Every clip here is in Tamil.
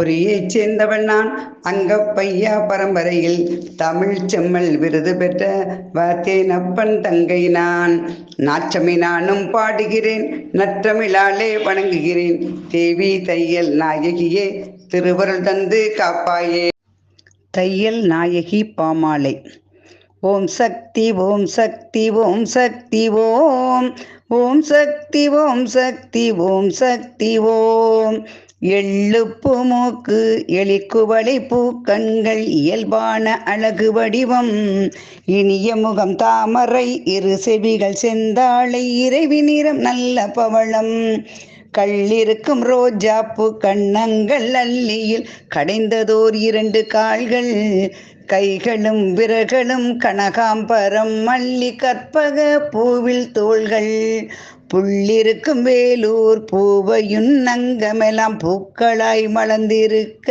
புரியைச் சேர்ந்தவன் நான். அங்கப்பையா பரம்பரையில் தமிழ் செம்மல் விருது பெற்ற வாத்தேனப்பன் தங்கை நான். நாச்சமை நானும் பாடுகிறேன். நற்றமிழாலே வணங்குகிறேன். தேவி தையல் நாயகியே திருவருள் தந்து காப்பாயே. தையல் நாயகி பாமாலை. ஓம் சக்தி ஓம் சக்தி ஓம் சக்தி ஓம். ஓம் சக்தி ஓம் சக்தி ஓம் சக்தி ஓம். எள்ளுப்பு மூக்கு எலிக்குவளை பூக்கண்கள் இயல்பான அழகு வடிவம் இனிய முகம் தாமரை இரு செவிகள் செந்தாழை இறைவி நிறம் நல்ல பவளம். கள்ளிருக்கும் ரோஜாப்பு கண்ணங்கள் அல்லியில் கடைந்ததோர் இரண்டு கால்கள். கைகளும் விரகளும் கனகாம்பரம் மல்லி கற்பக பூவில் தோள்கள். புள்ளிருக்கும் வேலூர் பூவையும் நங்கமெல்லாம் பூக்களாய் மலர்ந்திருக்க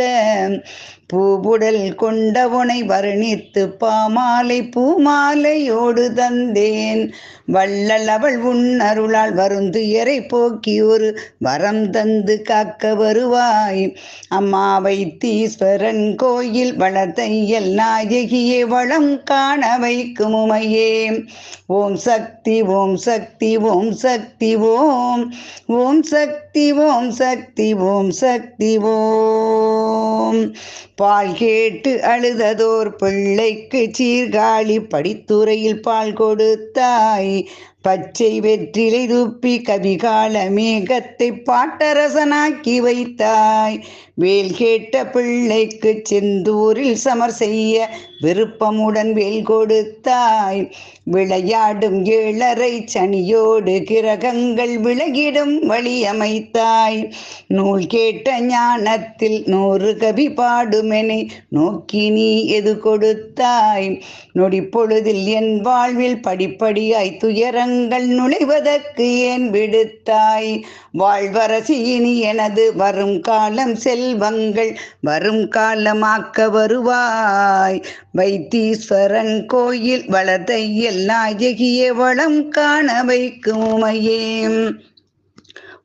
பூவுடல் கொண்டவனை வர்ணித்து பாமாலை பூமாலையோடு தந்தேன். வள்ளல் அவள் உன்னருளால் வருந்துயரை போக்கி ஒரு வரம் தந்து காக்க வருவாய். அம்மா வைத்தீஸ்வரன் கோயில் வளத்தையல் நாயகியே வளம் காண வைக்கும் உமையே. ஓம் சக்தி ஓம் சக்தி ஓம் சக்தி. சக்தி ஓம் ஓம் சக்தி ஓம் சக்தி ஓம் சக்தி ஓம். பால் கேட்டு அழுததோர் பிள்ளைக்கு சீர்காழி படித்துறையில் பால் கொடுத்தாய். பச்சை வெற்றிலை துப்பி கவிகால மேகத்தை பாட்டரசனாக்கி வைத்தாய். வேல் கேட்ட பிள்ளைக்கு செந்தூரில் சமர் செய்ய விருப்பமுடன் வேல் கொடுத்தாய். விளையாடும் ஏழரை சனியோடு கிரகங்கள் விலகிடும் வழியமைத்தாய் நூல் கேட்ட ஞானத்தில் நூறு கவி பாடுமெனை நோக்கி நீ எது கொடுத்தாய்? நொடி பொழுதில் என் வாழ்வில் படிப்படியாய் துயரங்கள் நுழைவதற்கு ஏன் விடுத்தாய்? வாழ்வரசியினி எனது வரும் காலம் செல்வங்கள் வரும் காலமாக்க வருவாய். வைத்தீஸ்வரன் கோயில் வளதையல் நாயகிய வளம் காண வைக்கும் உமையே.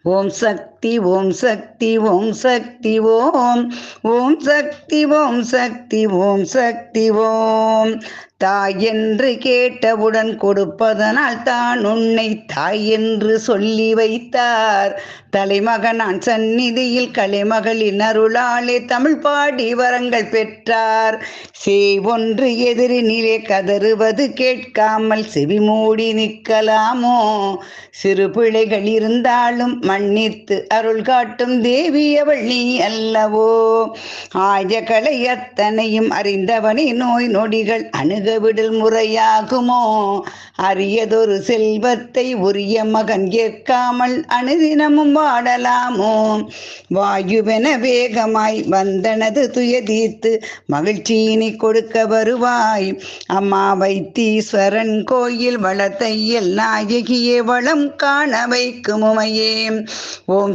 ஓம் சக்தி சக்தி ஓம் சக்தி ஓம் சக்தி ஓம். ஓம் சக்தி ஓம் சக்தி ஓம் சக்தி ஓம். தாய் என்று கேட்டவுடன் கொடுப்பதனால் தான் உன்னை தாய் என்று சொல்லி வைத்தார். தலைமகனான் சந்நிதியில் கலைமகளின் அருளாலே தமிழ் பாடி வரங்கள் பெற்றார். சே ஒன்று எதிரினிலே கதறுவது கேட்காமல் செவி மூடி நிற்கலாமோ? சிறு பிள்ளைகள் இருந்தாலும் மன்னித்து அருள் காட்டும் தேவி அவள் நீ அல்லவோ. ஆயகளை அத்தனையும் அறிந்தவனே நோய் நொடிகள் அணுகவிடல் முறையாகுமோ. அரியதொரு செல்வத்தை உரிய மகன் கேட்காமல் அணுதினமும் வாடலாமோ. வாயுவென வேகமாய் வந்தனது துயதீர்த்து மகிழ்ச்சியினை கொடுக்க வருவாய். அம்மா வைத்தீஸ்வரன் கோயில் வளத்தையல் நாயகியே வளம் காண வைக்கும் உமையே ஓம்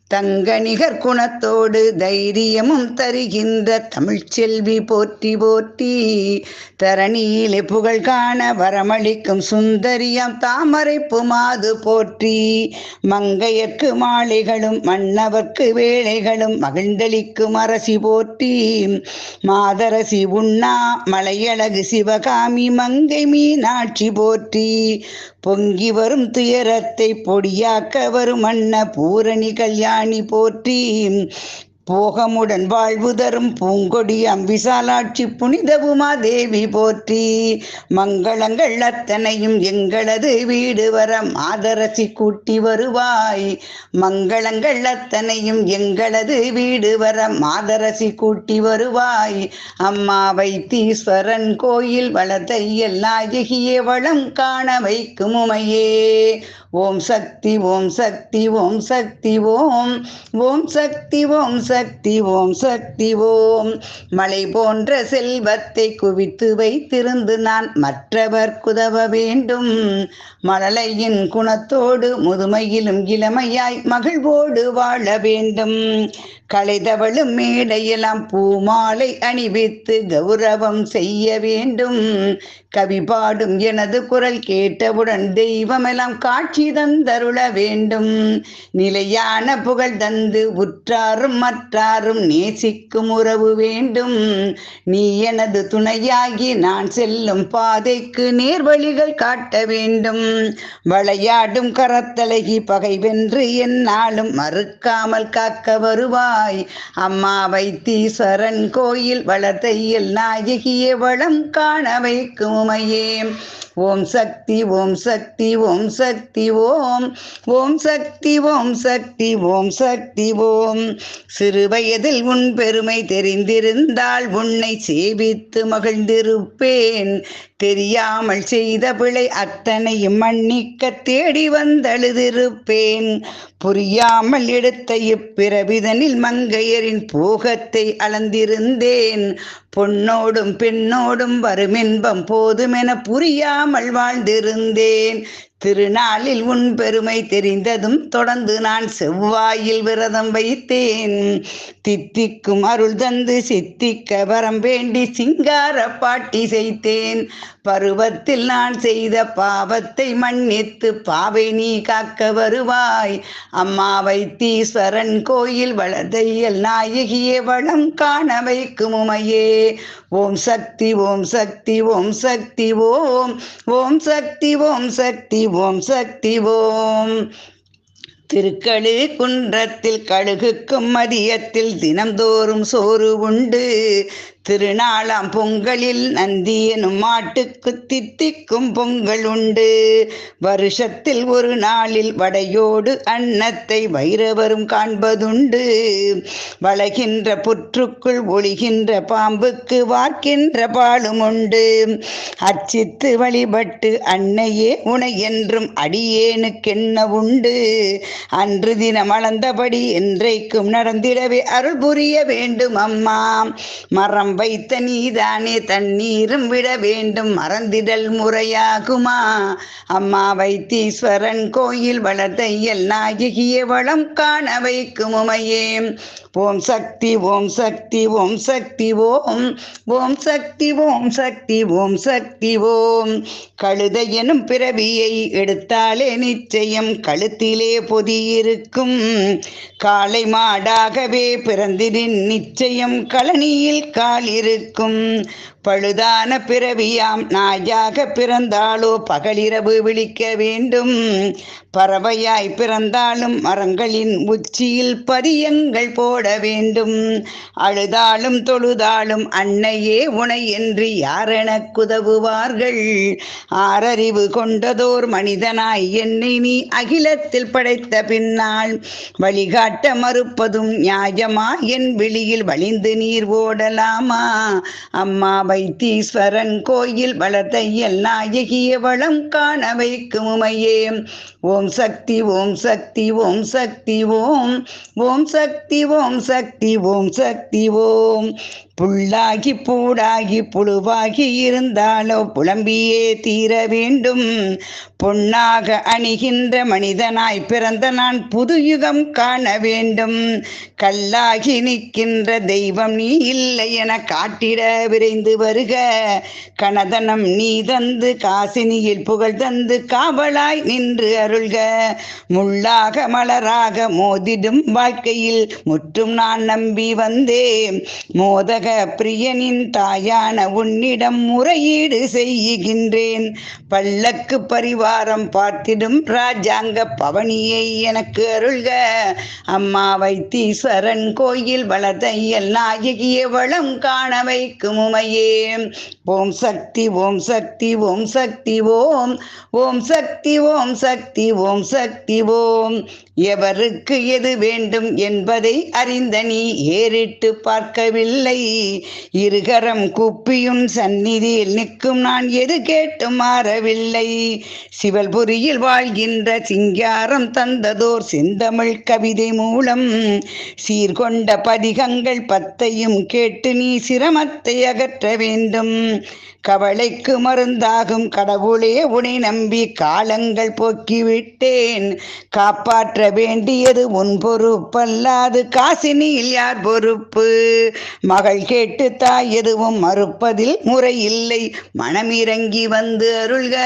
தங்க நிகர் குணத்தோடு தைரியமும் தருகின்ற தமிழ்ச்செல்வி போற்றி போற்றி. தரணியிலே புகழ் காண வரமளிக்கும் சுந்தரியம் தாமரை புமாது போற்றி. மங்கையர்க்கு மாலைகளும் மன்னவர்க்கு வேலைகளும் மகிழ்ந்தளிக்கும் அரசி போற்றி. மாதரசி உண்ணா மலையழகு சிவகாமி மங்கை மீனாட்சி போற்றி. பொங்கி வரும் துயரத்தை பொடியாக்க வரும் அண்ண பூரணி கல்யாண போற்றி. போகமுடன் வாழ்வு தரும் பூங்கொடி அம்பிசாலாட்சி புனித உமாதேவி போற்றி. மங்களங்கள் அத்தனையும் எங்களது வீடு வர மாதரசி கூட்டி வருவாய். மங்களங்கள் அத்தனையும் எங்களது வீடு வர மாதரசி கூட்டி வருவாய். அம்மா வைத்தீஸ்வரன் கோயில் வளத்தையல் நாயகியே வளம் காண வைக்கும் உமையே. ஓம் சக்தி ஓம் சக்தி ஓம் சக்தி ஓம். ஓம் சக்தி ஓம் சக்தி ஓம் சக்தி ஓம். மலை போன்ற செல்வத்தை குவித்து வைத்திருந்து நான் மற்றவர் குதவ வேண்டும். மழலையின் குணத்தோடு முதுமையிலும் இளமையாய் மகிழ்வோடு வாழ வேண்டும். களைதவளும் மேடையெல்லாம் பூமாலை அணிவித்து கௌரவம் செய்ய வேண்டும். கவி பாடும் எனது குரல் கேட்டவுடன் தெய்வமெல்லாம் காட்சி தந்தருள வேண்டும். நிலையான புகழ் தந்து உற்றாரும் மற்றாரும் நேசிக்கும் உறவு வேண்டும். நீ எனது துணையாகி நான் செல்லும் பாதைக்கு நேர்வழிகள் காட்ட வேண்டும். விளையாடும் கரத்தலகி பகை வென்று என்னாலும் மறுக்காமல் காக்க வருவாய் அம்மா வைத்தீஸ்வரன் கோயில் வளர்த்தையில் நாயகியே வளம் காண வைக்கும் உமையே. ஓம் சக்தி ஓம் சக்தி ஓம் சக்தி ஓம். ஓம் சக்தி ஓம் சக்தி ஓம் சக்தி ஓம். சிறு வயதில் உன் பெருமை தெரிந்திருந்தால் உன்னை சேவித்து மகிழ்ந்திருப்பேன். தெரியாமல் செய்த பிழை அத்தனையும் மன்னிக்க தேடி வந்தழுதிருப்பேன். புரியாமல் எடுத்த இப்பிறவிதனில் மங்கையரின் போகத்தை அளந்திருந்தேன். பொன்னோடும் பெண்ணோடும் வருமின்பம் போதுமென புரியாமல் வாழ்ந்திருந்தேன். திருநாளில் உன் பெருமை தெரிந்ததும் தொடர்ந்து நான் செவ்வாயில் விரதம் வைத்தேன். தித்திக்கும் அருள் தந்து சித்திக்க வரம் வேண்டி சிங்கார பாட்டி செய்தேன். பருவத்தில் நான் செய்த பாவத்தை மன்னித்து பாவை நீ காக்க வருவாய். அம்மா வைத்தீஸ்வரன் கோயில் வளதையல் நாயகியே வளம் காண வைக்கும் உமையே. ஓம் சக்தி ஓம் சக்தி ஓம் சக்தி ஓம் ஓம் சக்தி ஓம் சக்தி ஓம் சக்தி ஓம் திருக்கழு குன்றத்தில் கழுகுக்கும் மதியத்தில் தினம்தோறும் சோறு உண்டு. திருநாளாம் பொங்கலில் நந்தி எனும் மாட்டுக்கு தித்திக்கும் பொங்கல் உண்டு. வருஷத்தில் ஒரு நாளில் வடையோடு அன்னத்தை வைரவரும் காண்பதுண்டு. வளகின்ற புற்றுக்குள் ஒளிகின்ற பாம்புக்கு வார்க்கின்ற பாலும் உண்டு. அர்ச்சித்து வழிபட்டு அன்னையே உனை என்றும் அடியேனுக்கென்ன உண்டு. அன்று தினம் அளந்தபடி என்றைக்கும் நடந்திடவே அருள் புரிய வேண்டும் அம்மா. மரம் வைத்த நீதானே தண்ணீரும் விட வேண்டும். மறந்திடல் முறையாகுமா? அம்மா வைத்தீஸ்வரன் கோயில் வளர்த்தையல் நாயகிய வளம் காண வைக்கும் உமையே. ஓம் சக்தி ஓம் சக்தி ஓம் சக்தி ஓம். ஓம் சக்தி ஓம் சக்தி ஓம் சக்தி ஓம். கழுதை எனும் பிறவியை எடுத்தாலே நிச்சயம் கழுத்திலே பொதியிருக்கும் காளை மாடாகவே பிறந்திரின் நிச்சயம் கழனியில் கால் இருக்கும். பழுதான பிறவியாம் நாயாக பிறந்தாலோ பகலிரவு விழிக்க வேண்டும். பறவையாய் பிறந்தாலும் மரங்களின் உச்சியில் பதியங்கள் போட வேண்டும். அழுதாலும் தொழுதாலும் அன்னையே உனை என்று யாரெனக் குதவுவார்கள்? ஆறறிவு கொண்டதோர் மனிதனாய் என்னை நீ அகிலத்தில் படைத்த பின்னால் வழிகாட்ட மறுப்பதும் நியாயமா? என் வெளியில் வழிந்து நீர் ஓடலாமா? அம்மா வைத்தீஸ்வரன் கோயில் வளர்த்தையல் நாயகிய வளம் காண வைக்கும் உமையே. ஓம் சக்தி ஓம் சக்தி ஓம் சக்தி ஓம். ஓம் சக்தி ஓம் சக்தி ஓம் சக்தி ஓம். புல்லாகி பூடாகி புழுவாகி இருந்தாலோ புலம்பியே தீர வேண்டும். பொன்னாக அணிகின்ற மனிதனாய் பிறந்த நான் புது யுகம் காண வேண்டும். கல்லாகி நிற்கின்ற தெய்வம் நீ இல்லை என காட்டிட விரைந்து வருக. கனதனம் நீ தந்து காசினியில் புகழ் தந்து காவலாய் நின்று அருள்க. முள்ளாக மலராக மோதிடும் வாழ்க்கையில் முற்றும் நான் நம்பி வந்தேன். மோதக பிரியனின் தாயான உன்னிடம் முறையீடு செய்கின்றேன். பல்லக்கு பரிவாரம் பார்த்திடும் ராஜாங்க பவனியை எனக்கு அருள்க. அம்மா வைத்தீஸ்வரன் கோயில் வளர்த்தையல் நாயகிய வளம் காண வைக்கும் உமையே. ஓம் சக்தி ஓம் சக்தி ஓம் சக்தி ஓம். ஓம் சக்தி ஓம் சக்தி ஓம் சக்தி ஓம். எவருக்கு எது வேண்டும் என்பதை அறிந்த நீ ஏறிட்டு பார்க்கவில்லை. இருகரம் குப்பியும் சந்நிதியில் நிற்கும் நான் எது கேட்டு மாறவில்லை. சிவல்புரியில் வாழ்கின்ற சிங்காரம் தந்ததோர் செந்தமிழ் கவிதை மூலம் சீர்கொண்ட பதிகங்கள் பத்தையும் கேட்டு நீ சிரமத்தை அகற்ற வேண்டும். கவலைக்கு மருந்தாகும் கடவுளே உனை நம்பி காலங்கள் போக்கிவிட்டேன். காப்பாற்ற வேண்டியது உன் பொறுப்பல்லாது காசினியில் யார் பொறுப்பு? மகள் கேட்டு தாய் எதுவும் மறுப்பதில் முறையில்லை. மனமிறங்கி வந்து அருள்க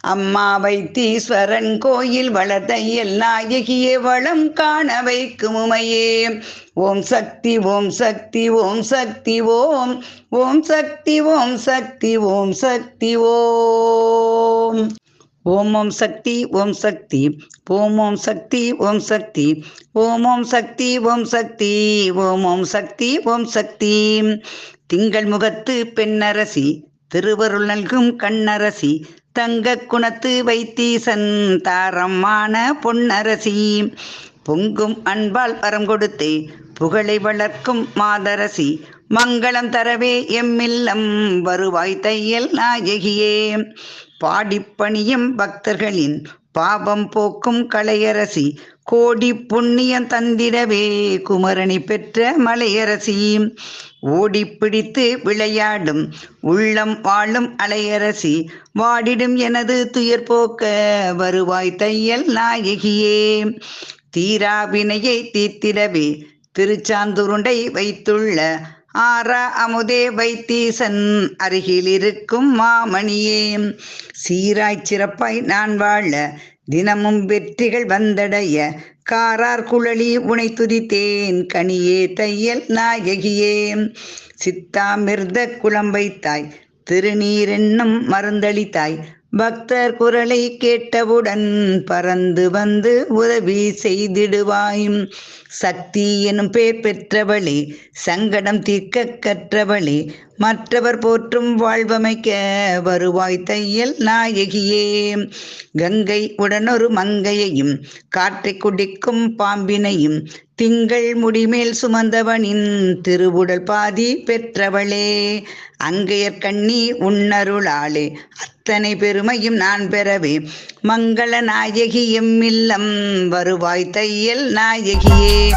அம்மா வைத்தீஸ்வரன் கோயில் வளர்த்தையல் நாயகியே வளம் காண வைக்கும் உமையே. ஓம் சக்தி ஓம் சக்தி ஓம் சக்தி ஓம் ஓம் சக்தி ஓம் சக்தி ஓம் சக்தி ஓம் ஓம் ஓம் சக்தி ஓம் சக்தி ஓம் ஓம் சக்தி ஓம் சக்தி ஓம் ஓம் சக்தி ஓம் சக்தி ஓம் ஓம் சக்தி ஓம் சக்தி திங்கள் முகத்து பெண்ணரசி திருவருள் நல்கும் கண்ணரசி தங்க குணத்து வைத்தீசன் தாரமான பொன்னரசி பொங்கும் அன்பால் வரம் கொடுத்தே புகழை வளர்க்கும் மாதரசி மங்களம் தரவே எம்மில்லம் வருவாய் தையல் நாயகியே. பாடிப்பணியும் பக்தர்களின் பாபம் போக்கும் கலையரசி கோடி புண்ணியம் தந்திடவே குமரணி பெற்ற மலையரசி. ஓடி பிடித்து விளையாடும் உள்ளம் வாழும் அலையரசி வாடிடும் எனது துயர் போக்க வருவாய் தையல் நாயகியே. தீராவினையை தீர்த்திடவே திருச்சாந்துருண்டை வைத்துள்ள ஆரா அமுதே வைத்தீசன் அருகில் இருக்கும் மாமணியே. சீராய் சிறப்பாய் நான் வாழ தினமும் வெற்றிகள் வந்தடைய காரார் குழலி உனை துதித்தேன் கனியே தையல் நாயகியே. சித்தாமிர்த குளம் வைத்தாய் திருநீரென்னும் மருந்தளித்தாய் பக்தர் குரலை கேட்டவுடன் பறந்து வந்து உதவி செய்திடுவாயும். சக்தி எனும் பெயர் பெற்றவளே சங்கடம் தீர்க்க கற்றவளே மற்றவர் போற்றும் வாழ்வமைக்க வருவாய் தையல் நாயகியே. கங்கை உடனொரு மங்கையையும் காற்றை குடிக்கும் பாம்பினையும் திங்கள் முடிமேல் சுமந்தவனின் திருவுடல் பாதி பெற்றவளே. அங்கையர் கண்ணி உன்னருளாளே அத்தனை பெருமையும் நான் பெறவே. மங்கள நாயகி எம்மில்லம் வருவாய் தையல் நாயகியே.